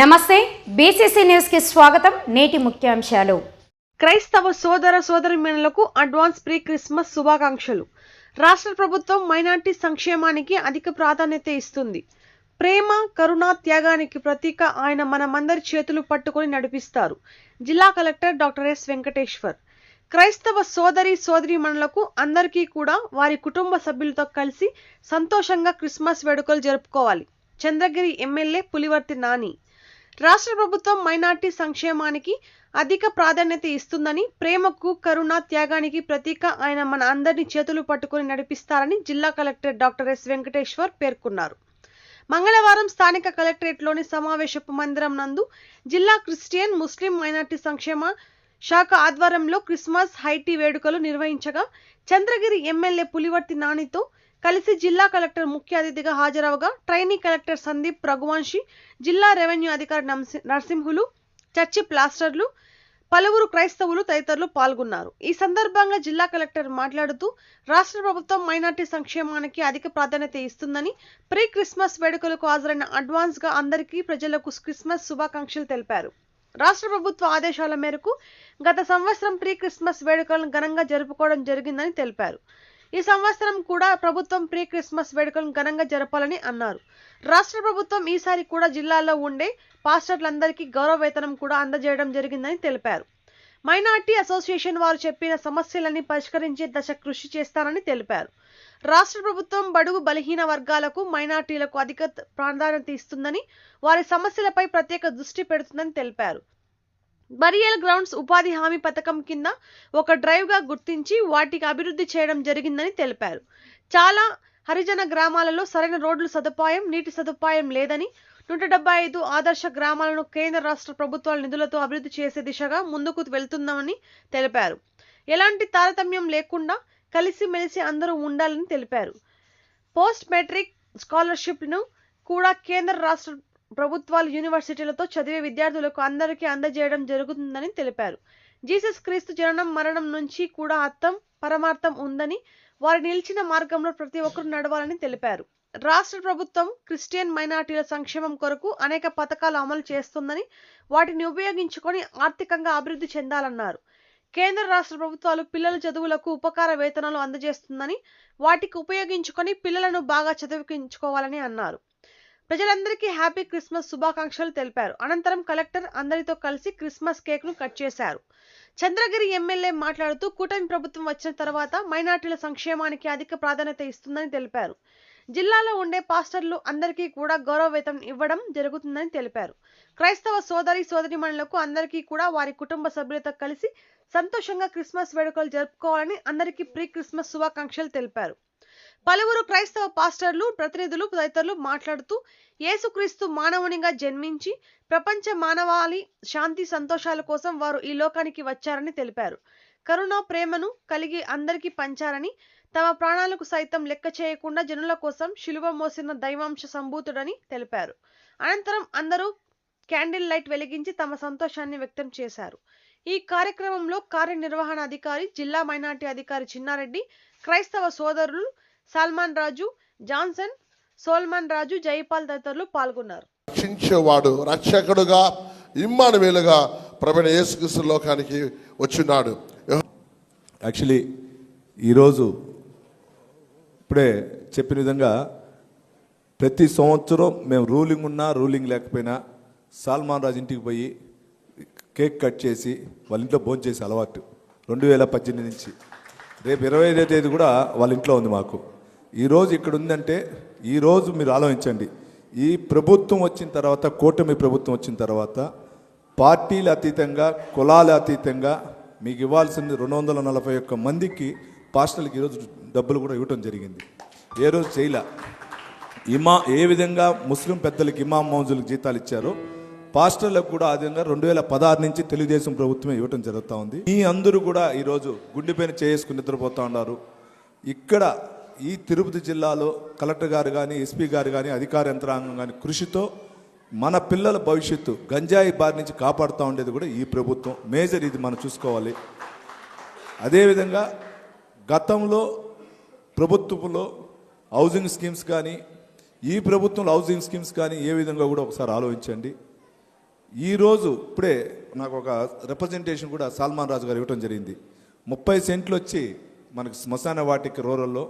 నమస్తే బీసీసీ న్యూస్కి స్వాగతం. నేటి ముఖ్యాంశాలు. క్రైస్తవ సోదర సోదరిమణులకు అడ్వాన్స్ ప్రీ క్రిస్మస్ శుభాకాంక్షలు. రాష్ట్ర ప్రభుత్వం మైనార్టీ సంక్షేమానికి అధిక ప్రాధాన్యత ఇస్తుంది. ప్రేమ కరుణ త్యాగానికి ప్రతీక ఆయన మనమందరి చేతులు పట్టుకొని నడిపిస్తారు. జిల్లా కలెక్టర్ డాక్టర్ ఎస్ వెంకటేశ్వర్. క్రైస్తవ సోదరి సోదరిమణులకు అందరికీ కూడా వారి కుటుంబ సభ్యులతో కలిసి సంతోషంగా క్రిస్మస్ వేడుకలు జరుపుకోవాలి. చంద్రగిరి ఎమ్మెల్యే పులివర్తి నాని. రాష్ట్ర ప్రభుత్వం మైనార్టీ సంక్షేమానికి అధిక ప్రాధాన్యత ఇస్తుందని ప్రేమకు కరుణ త్యాగానికి ప్రతీక ఆయన మన అందరినీ చేతులు పట్టుకుని నడిపిస్తారని జిల్లా కలెక్టర్ డాక్టర్ ఎస్ వెంకటేశ్వర్ పేర్కొన్నారు. మంగళవారం స్థానిక కలెక్టరేట్లోని సమావేశపు మందిరం నందు జిల్లా క్రిస్టియన్ ముస్లిం మైనార్టీ సంక్షేమ శాఖ ఆధ్వర్యంలో క్రిస్మస్ హైటీ వేడుకలు నిర్వహించగా చంద్రగిరి ఎమ్మెల్యే పులివర్తి నానితో కలిసి జిల్లా కలెక్టర్ ముఖ్య అతిథిగా హాజరవగా ట్రైనీ కలెక్టర్ సందీప్ రఘువంశి జిల్లా రెవెన్యూ అధికారి నరసింహులు చర్చి ప్లాస్టర్లు పలువురు క్రైస్తవులు తదితరులు పాల్గొన్నారు. ఈ సందర్భంగా జిల్లా కలెక్టర్ మాట్లాడుతూ రాష్ట్ర ప్రభుత్వం మైనార్టీ సంక్షేమానికి అధిక ప్రాధాన్యత ఇస్తుందని ప్రీ క్రిస్మస్ వేడుకలకు హాజరైన అడ్వాన్స్గా అందరికీ ప్రజలకు క్రిస్మస్ శుభాకాంక్షలు తెలిపారు. రాష్ట్ర ప్రభుత్వ ఆదేశాల మేరకు గత సంవత్సరం ప్రీ క్రిస్మస్ వేడుకలను ఘనంగా జరుపుకోవడం జరిగిందని తెలిపారు. ఈ సంవత్సరం కూడా ప్రభుత్వం ప్రీ క్రిస్మస్ వేడుకలను ఘనంగా జరపాలని అన్నారు. రాష్ట్ర ప్రభుత్వం ఈసారి కూడా జిల్లాలో ఉండే పాస్టర్లందరికీ గౌరవ వేతనం కూడా అందజేయడం జరిగిందని తెలిపారు. మైనార్టీ అసోసియేషన్ వారు చెప్పిన సమస్యలన్నీ పరిష్కరించే దశ కృషి చేస్తారని తెలిపారు. రాష్ట్ర ప్రభుత్వం బడుగు బలహీన వర్గాలకు మైనార్టీలకు అధిక ప్రాధాన్యత ఇస్తుందని వారి సమస్యలపై ప్రత్యేక దృష్టి పెడుతుందని తెలిపారు. బరియల్ గ్రౌండ్స్ ఉపాధి హామీ పథకం కింద ఒక డ్రైవ్గా గుర్తించి వాటికి అభివృద్ధి చేయడం జరిగిందని తెలిపారు. చాలా హరిజన గ్రామాలలో సరైన రోడ్లు సదుపాయం నీటి సదుపాయం లేదని నూట డెబ్బై ఐదు ఆదర్శ గ్రామాలను కేంద్ర రాష్ట్ర ప్రభుత్వాల నిధులతో అభివృద్ధి చేసే దిశగా ముందుకు వెళ్తున్నామని తెలిపారు. ఎలాంటి తారతమ్యం లేకుండా కలిసిమెలిసి అందరూ ఉండాలని తెలిపారు. పోస్ట్ మెట్రిక్ స్కాలర్షిప్ను కూడా కేంద్ర రాష్ట్ర ప్రభుత్వాలు యూనివర్సిటీలతో చదివే విద్యార్థులకు అందరికీ అందజేయడం జరుగుతుందని తెలిపారు. జీసస్ క్రీస్తు జననం మరణం నుంచి కూడా అర్థం పరమార్థం ఉందని వారు నిలిచిన మార్గంలో ప్రతి ఒక్కరూ నడవాలని తెలిపారు. రాష్ట్ర ప్రభుత్వం క్రిస్టియన్ మైనార్టీల సంక్షేమం కొరకు అనేక పథకాలు అమలు చేస్తుందని వాటిని ఉపయోగించుకొని ఆర్థికంగా అభివృద్ధి చెందాలన్నారు. కేంద్ర రాష్ట్ర ప్రభుత్వాలు పిల్లల చదువులకు ఉపకార వేతనాలు అందజేస్తుందని వాటికి ఉపయోగించుకొని పిల్లలను బాగా చదివించుకోవాలని అన్నారు. ప్రజలందరికీ హ్యాపీ క్రిస్మస్ శుభాకాంక్షలు తెలిపారు. అనంతరం కలెక్టర్ అందరితో కలిసి క్రిస్మస్ కేక్ను కట్ చేశారు. చంద్రగిరి ఎమ్మెల్యే మాట్లాడుతూ కూటమి ప్రభుత్వం వచ్చిన తర్వాత మైనార్టీల సంక్షేమానికి అధిక ప్రాధాన్యత ఇస్తుందని తెలిపారు. జిల్లాలో ఉండే పాస్టర్లు అందరికీ కూడా గౌరవవేతం ఇవ్వడం జరుగుతుందని తెలిపారు. క్రైస్తవ సోదరి సోదరిమణులకు అందరికీ కూడా వారి కుటుంబ సభ్యులతో కలిసి సంతోషంగా క్రిస్మస్ వేడుకలు జరుపుకోవాలని అందరికీ ప్రీ క్రిస్మస్ శుభాకాంక్షలు తెలిపారు. పలువురు క్రైస్తవ పాస్టర్లు ప్రతినిధులు తదితరులు మాట్లాడుతూ యేసుక్రీస్తు మానవునిగా జన్మించి ప్రపంచ మానవాళి శాంతి సంతోషాల కోసం వారు ఈ లోకానికి వచ్చారని తెలిపారు. కరుణ ప్రేమను కలిగి అందరికీ పంచారని తమ ప్రాణాలకు సైతం లెక్క చేయకుండా జనుల కోసం శిలువ మోసిన దైవాంశ సంభూతుడని తెలిపారు. అనంతరం అందరూ క్యాండిల్ లైట్ వెలిగించి తమ సంతోషాన్ని వ్యక్తం చేశారు. ఈ కార్యక్రమంలో కార్యనిర్వహణ అధికారి జిల్లా మైనార్టీ అధికారి చిన్నారెడ్డి క్రైస్తవ సోదరులు సల్మాన్ రాజు జాన్సన్ సోల్మాన్ రాజు జైపాల్ తదితరులు పాల్గొన్నారు. రక్షించేవాడు రక్షకుడుగా ఇమ్మానువేలుగా ప్రవీణ యేసుక్రీస్తు లోకానికి వచ్చినాడు. యాక్చువల్లీ ఈరోజు ఇప్పుడే చెప్పిన విధంగా ప్రతి సంవత్సరం మేము రూలింగ్ ఉన్నా రూలింగ్ లేకపోయినా సల్మాన్ రాజు ఇంటికి పోయి కేక్ కట్ చేసి వాళ్ళ ఇంట్లో భోజనం చేసే అలవాటు. రెండు వేల పద్దెనిమిది నుంచి. రేపు ఇరవై ఐదో తేదీ కూడా వాళ్ళ ఇంట్లో ఉంది మాకు. ఈరోజు ఇక్కడ ఉందంటే ఈరోజు మీరు ఆలోచించండి. ఈ ప్రభుత్వం వచ్చిన తర్వాత కూటమి ప్రభుత్వం వచ్చిన తర్వాత పార్టీల అతీతంగా కులాల అతీతంగా మీకు ఇవ్వాల్సింది రెండు వందల నలభై ఒక్క మందికి పాస్టర్లకి ఈరోజు డబ్బులు కూడా ఇవ్వటం జరిగింది. ఏ రోజు చేయలే. ఇమా ఏ విధంగా ముస్లిం పెద్దలకి ఇమాం మౌజులకు జీతాలు ఇచ్చారో పాస్టర్లకు కూడా ఆ విధంగా రెండు వేల పదహారు నుంచి తెలుగుదేశం ప్రభుత్వమే ఇవ్వటం జరుగుతూ ఉంది. ఈ అందరూ కూడా ఈరోజు గుండెపైన చేసుకుని నిద్రపోతూ ఉన్నారు. ఇక్కడ ఈ తిరుపతి జిల్లాలో కలెక్టర్ గారు కానీ ఎస్పీ గారు కానీ అధికార యంత్రాంగం కానీ కృషితో మన పిల్లల భవిష్యత్తు గంజాయి బారి నుంచి కాపాడుతూ ఉండేది కూడా ఈ ప్రభుత్వం. మేజర్ ఇది మనం చూసుకోవాలి. అదేవిధంగా గతంలో ప్రభుత్వంలో హౌసింగ్ స్కీమ్స్ కానీ ఈ ప్రభుత్వంలో హౌసింగ్ స్కీమ్స్ కానీ ఏ విధంగా కూడా ఒకసారి ఆలోచించండి. ఈరోజు ఇప్పుడే నాకు ఒక రిప్రజెంటేషన్ కూడా సల్మాన్ రాజు గారు ఇవ్వటం జరిగింది. ముప్పై సెంట్లు వచ్చి మనకి శ్మశాన వాటికి రూరల్లో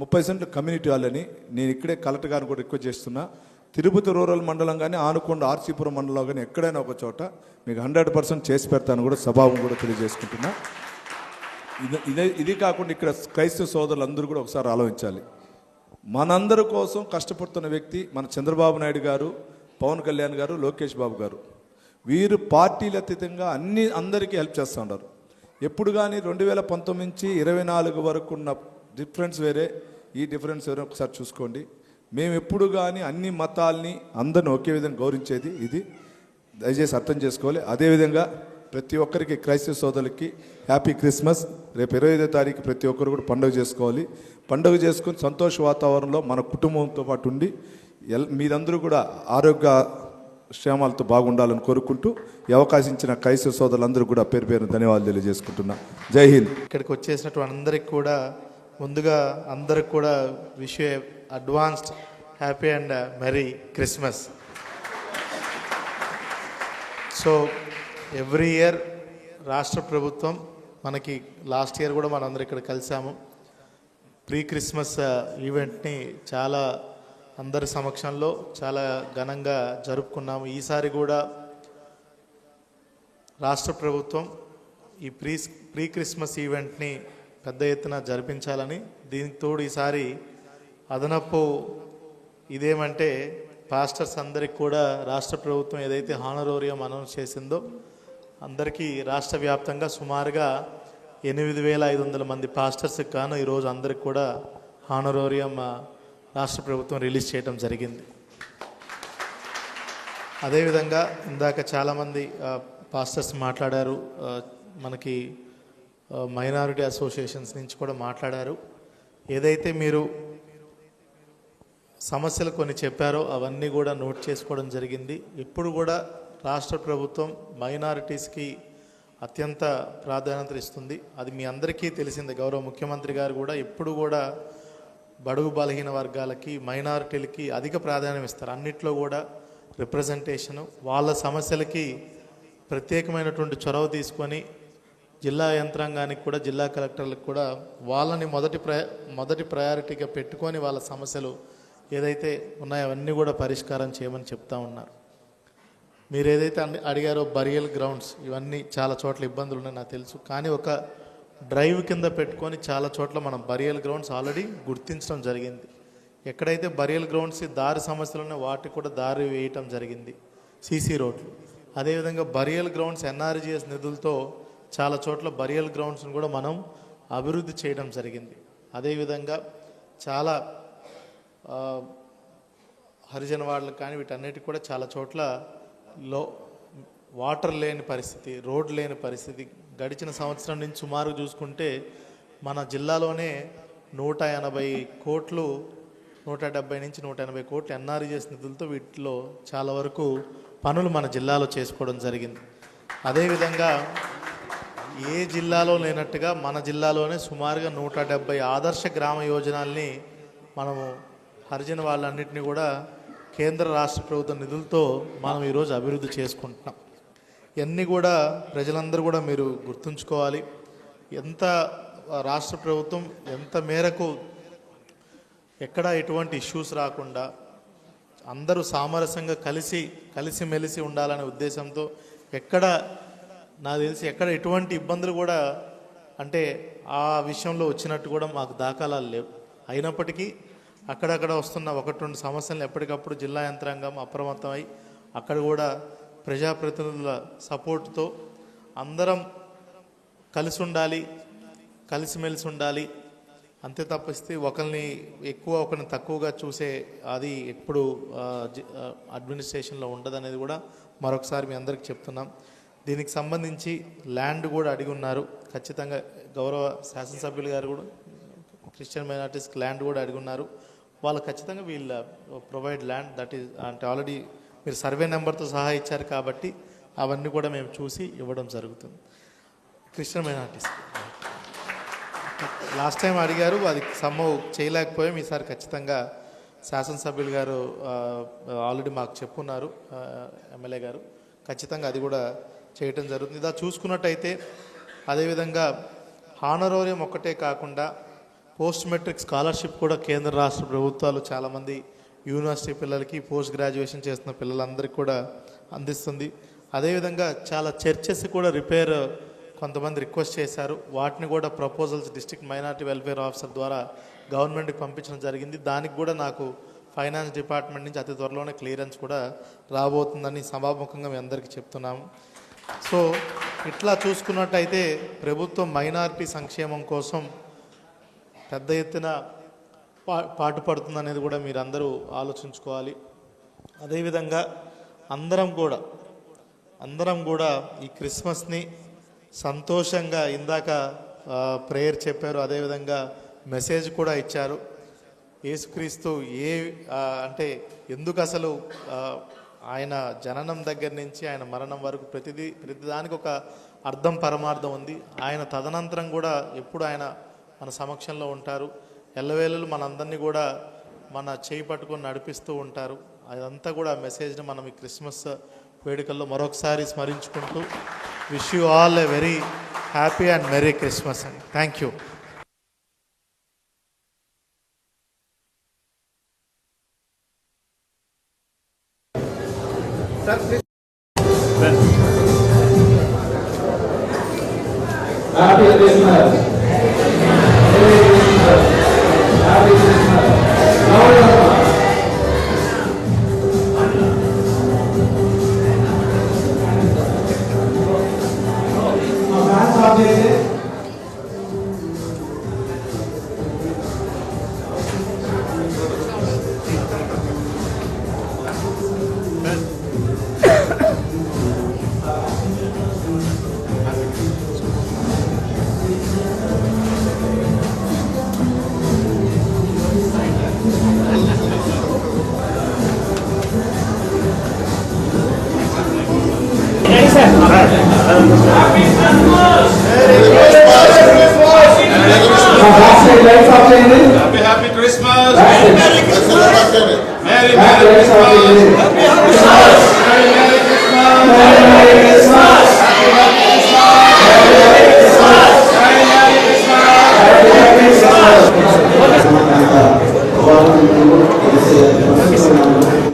ముప్పై సెంట్లు కమ్యూనిటీ వాళ్ళని నేను ఇక్కడే కలెక్టర్ గారిని కూడా రిక్వెస్ట్ చేస్తున్నా. తిరుపతి రూరల్ మండలం కానీ ఆనుకొండ ఆర్సీపురం మండలం కానీ ఎక్కడైనా ఒక చోట మీకు హండ్రెడ్ పర్సెంట్ చేసి పెడతాను కూడా స్వభావం కూడా తెలియజేసుకుంటున్నా. ఇది ఇదే ఇది కాకుండా ఇక్కడ క్రైస్తవ సోదరులందరూ కూడా ఒకసారి ఆలోచించాలి. మనందరి కోసం కష్టపడుతున్న వ్యక్తి మన చంద్రబాబు నాయుడు గారు పవన్ కళ్యాణ్ గారు లోకేష్ బాబు గారు. వీరు పార్టీల అతీతంగా అన్ని అందరికీ హెల్ప్ చేస్తూ ఉన్నారు. ఎప్పుడు కానీ రెండు వేల పంతొమ్మిది నుంచి ఇరవై నాలుగు వరకు ఉన్న డిఫరెన్స్ వేరే ఈ డిఫరెన్స్ వేరే ఒకసారి చూసుకోండి. మేము ఎప్పుడు కానీ అన్ని మతాల్ని అందరిని ఒకే విధంగా గౌరవించేది ఇది. దయచేసి అర్థం చేసుకోవాలి. అదేవిధంగా ప్రతి ఒక్కరికి క్రైస్తవ సోదరులకి హ్యాపీ క్రిస్మస్. రేపు ఇరవై ఐదో తారీఖు ప్రతి ఒక్కరు కూడా పండుగ చేసుకోవాలి. పండుగ చేసుకొని సంతోష వాతావరణంలో మన కుటుంబంతో పాటు ఉండి ఎల్ మీరందరూ కూడా ఆరోగ్య క్షేమాలతో బాగుండాలని కోరుకుంటూ ఈ అవకాశం ఇచ్చిన క్రైస్తవ సోదరులందరూ కూడా పేరు పేరు ధన్యవాదాలు తెలియజేసుకుంటున్నా. జై హింద్. ఇక్కడికి వచ్చేసినటువంటి అందరికి కూడా ముందుగా అందరికి కూడా wish advanced happy and merry Christmas so every year రాష్ట్ర ప్రభుత్వం మనకి లాస్ట్ ఇయర్ కూడా మనందరం ఇక్కడ కలిసాము. ప్రీ క్రిస్మస్ ఈవెంట్ని చాలా అందరి సమక్షంలో చాలా ఘనంగా జరుపుకున్నాము. ఈసారి కూడా రాష్ట్ర ప్రభుత్వం ఈ ప్రీ ప్రీ క్రిస్మస్ ఈవెంట్ని పెద్ద ఎత్తున జరిపించాలని దీనికి తోడు ఈసారి అదనపు ఇదేమంటే పాస్టర్స్ అందరికి కూడా రాష్ట్ర ప్రభుత్వం ఏదైతే హానరోరియం అనౌన్స్ చేసిందో అందరికీ రాష్ట్ర వ్యాప్తంగా సుమారుగా ఎనిమిది వేల ఐదు వందల మంది పాస్టర్స్కి గాను ఈరోజు అందరికి కూడా హానరోరియం రాష్ట్ర ప్రభుత్వం రిలీజ్ చేయడం జరిగింది. అదేవిధంగా ఇందాక చాలామంది పాస్టర్స్ మాట్లాడారు మనకి మైనారిటీ అసోసియేషన్స్ నుంచి కూడా మాట్లాడారు. ఏదైతే మీరు సమస్యలు కొన్ని చెప్పారో అవన్నీ కూడా నోట్ చేసుకోవడం జరిగింది. ఇప్పుడు కూడా రాష్ట్ర ప్రభుత్వం మైనారిటీస్కి అత్యంత ప్రాధాన్యత ఇస్తుంది. అది మీ అందరికీ తెలిసింది. గౌరవ ముఖ్యమంత్రి గారు కూడా ఎప్పుడు కూడా బడుగు బలహీన వర్గాలకి మైనారిటీలకి అధిక ప్రాధాన్యం ఇస్తారు. అన్నిట్లో కూడా రిప్రజెంటేషను వాళ్ళ సమస్యలకి ప్రత్యేకమైనటువంటి చొరవ తీసుకొని జిల్లా యంత్రాంగానికి కూడా జిల్లా కలెక్టర్లకు కూడా వాళ్ళని మొదటి ప్రయ మొదటి ప్రయారిటీగా పెట్టుకొని వాళ్ళ సమస్యలు ఏదైతే ఉన్నాయో అవన్నీ కూడా పరిష్కారం చేయమని చెప్తా ఉన్నారు. మీరు ఏదైతే అడిగారో బరియల్ గ్రౌండ్స్ ఇవన్నీ చాలా చోట్ల ఇబ్బందులు ఉన్నాయి నాకు తెలుసు. కానీ ఒక డ్రైవ్ కింద పెట్టుకొని చాలా చోట్ల మనం బరియల్ గ్రౌండ్స్ ఆల్రెడీ గుర్తించడం జరిగింది. ఎక్కడైతే బరియల్ గ్రౌండ్స్ దారి సమస్యలు ఉన్నాయో వాటికి కూడా దారి వేయటం జరిగింది. సీసీ రోడ్లు. అదేవిధంగా బరియల్ గ్రౌండ్స్ ఎన్ఆర్జీఎస్ నిధులతో చాలా చోట్ల బరియల్ గ్రౌండ్స్ని కూడా మనం అభివృద్ధి చేయడం జరిగింది. అదేవిధంగా చాలా హరిజన వాళ్ళకి కానీ వీటన్నిటికి కూడా చాలా చోట్ల లో వాటర్ లేని పరిస్థితి రోడ్ లేని పరిస్థితి. గడిచిన సంవత్సరం నుంచి సుమారు చూసుకుంటే మన జిల్లాలోనే నూట ఎనభై కోట్లు నూట డెబ్బై నుంచి నూట ఎనభై కోట్లు ఎన్ఆర్జీఎస్ నిధులతో వీటిలో చాలా వరకు పనులు మన జిల్లాలో చేసుకోవడం జరిగింది. అదేవిధంగా ఏ జిల్లాలో లేనట్టుగా మన జిల్లాలోనే సుమారుగా నూట డెబ్బై ఆదర్శ గ్రామ యోజనాల్ని మనము హరిజన వాళ్ళన్నింటినీ కూడా కేంద్ర రాష్ట్ర ప్రభుత్వ నిధులతో మనం ఈరోజు అభివృద్ధి చేసుకుంటున్నాం. ఇవన్నీ కూడా ప్రజలందరూ కూడా మీరు గుర్తుంచుకోవాలి. ఎంత రాష్ట్ర ప్రభుత్వం ఎంత మేరకు ఎక్కడ ఎటువంటి ఇష్యూస్ రాకుండా అందరూ సామరస్యంగా కలిసి కలిసిమెలిసి ఉండాలనే ఉద్దేశంతో ఎక్కడ నాకు తెలిసి ఎక్కడ ఎటువంటి ఇబ్బందులు కూడా అంటే ఆ విషయంలో వచ్చినట్టు కూడా మాకు దాఖలాలు లేవు. అయినప్పటికీ అక్కడక్కడ వస్తున్న ఒకటి రెండు సమస్యలను ఎప్పటికప్పుడు జిల్లా యంత్రాంగం అప్రమత్తమై అక్కడ కూడా ప్రజాప్రతినిధుల సపోర్ట్తో అందరం కలిసి ఉండాలి కలిసిమెలిసి ఉండాలి. అంతే తప్పిస్తే ఒకరిని ఎక్కువ ఒకరిని తక్కువగా చూసే అది ఎప్పుడు అడ్మినిస్ట్రేషన్లో ఉండదు అనేది అడ్మినిస్ట్రేషన్లో ఉండదనేది కూడా మరొకసారి మీ అందరికి చెప్తున్నాం. దీనికి సంబంధించి ల్యాండ్ కూడా అడిగి ఉన్నారు. ఖచ్చితంగా గౌరవ శాసనసభ్యులు గారు కూడా క్రిస్టియన్ మైనార్టీస్కి ల్యాండ్ కూడా అడిగి ఉన్నారు. వాళ్ళు ఖచ్చితంగా వీళ్ళ ప్రొవైడ్ ల్యాండ్ దట్ ఈస్ అంటే ఆల్రెడీ మీరు సర్వే నెంబర్తో సహా ఇచ్చారు కాబట్టి అవన్నీ కూడా మేము చూసి ఇవ్వడం జరుగుతుంది. Christian minorities. లాస్ట్ టైం అడిగారు అది సమ్మవ్ చేయలేకపోయాం. ఈసారి ఖచ్చితంగా శాసనసభ్యులు గారు ఆల్రెడీ మాకు చెప్పున్నారు ఎమ్మెల్యే గారు. ఖచ్చితంగా అది కూడా చేయటం జరుగుతుంది. ఇలా చూసుకున్నట్టయితే అదేవిధంగా హానరోరియం ఒక్కటే కాకుండా పోస్ట్ మెట్రిక్ స్కాలర్షిప్ కూడా కేంద్ర రాష్ట్ర ప్రభుత్వాలు చాలామంది యూనివర్సిటీ పిల్లలకి పోస్ట్ గ్రాడ్యుయేషన్ చేస్తున్న పిల్లలందరికీ కూడా అందిస్తుంది. అదేవిధంగా చాలా చర్చెస్ కూడా రిపేర్ కొంతమంది రిక్వెస్ట్ చేశారు. వాటిని కూడా proposals district minority welfare officer ద్వారా గవర్నమెంట్కి పంపించడం జరిగింది. దానికి కూడా నాకు ఫైనాన్స్ డిపార్ట్మెంట్ నుంచి అతి త్వరలోనే క్లియరెన్స్ కూడా రాబోతుందని సభాముఖంగా మీ అందరికీ చెప్తున్నాము. సో ఇట్లా చూసుకున్నట్టయితే ప్రభుత్వం మైనార్టీ సంక్షేమం కోసం పెద్ద ఎత్తున పా పాటుపడుతుంది అనేది కూడా మీరు అందరూ ఆలోచించుకోవాలి. అదేవిధంగా అందరం కూడా అందరం కూడా ఈ క్రిస్మస్ని సంతోషంగా ఇందాక ప్రేయర్ చెప్పారు అదేవిధంగా మెసేజ్ కూడా ఇచ్చారు. యేసుక్రీస్తు ఏ అంటే ఎందుకు అసలు ఆయన జననం దగ్గర నుంచి ఆయన మరణం వరకు ప్రతిదీ ప్రతిదానికి ఒక అర్థం పరమార్థం ఉంది. ఆయన తదనంతరం కూడా ఎప్పుడు ఆయన మన సమక్షంలో ఉంటారు. ఎల్లవేళలు మనందరినీ కూడా మన చేయి పట్టుకొని నడిపిస్తూ ఉంటారు. అదంతా కూడా మెసేజ్ని మనం ఈ క్రిస్మస్ వేడుకల్లో మరొకసారి స్మరించుకుంటూ wish you all a very happy and merry Christmas అండి. Thank you. Happy Christmas.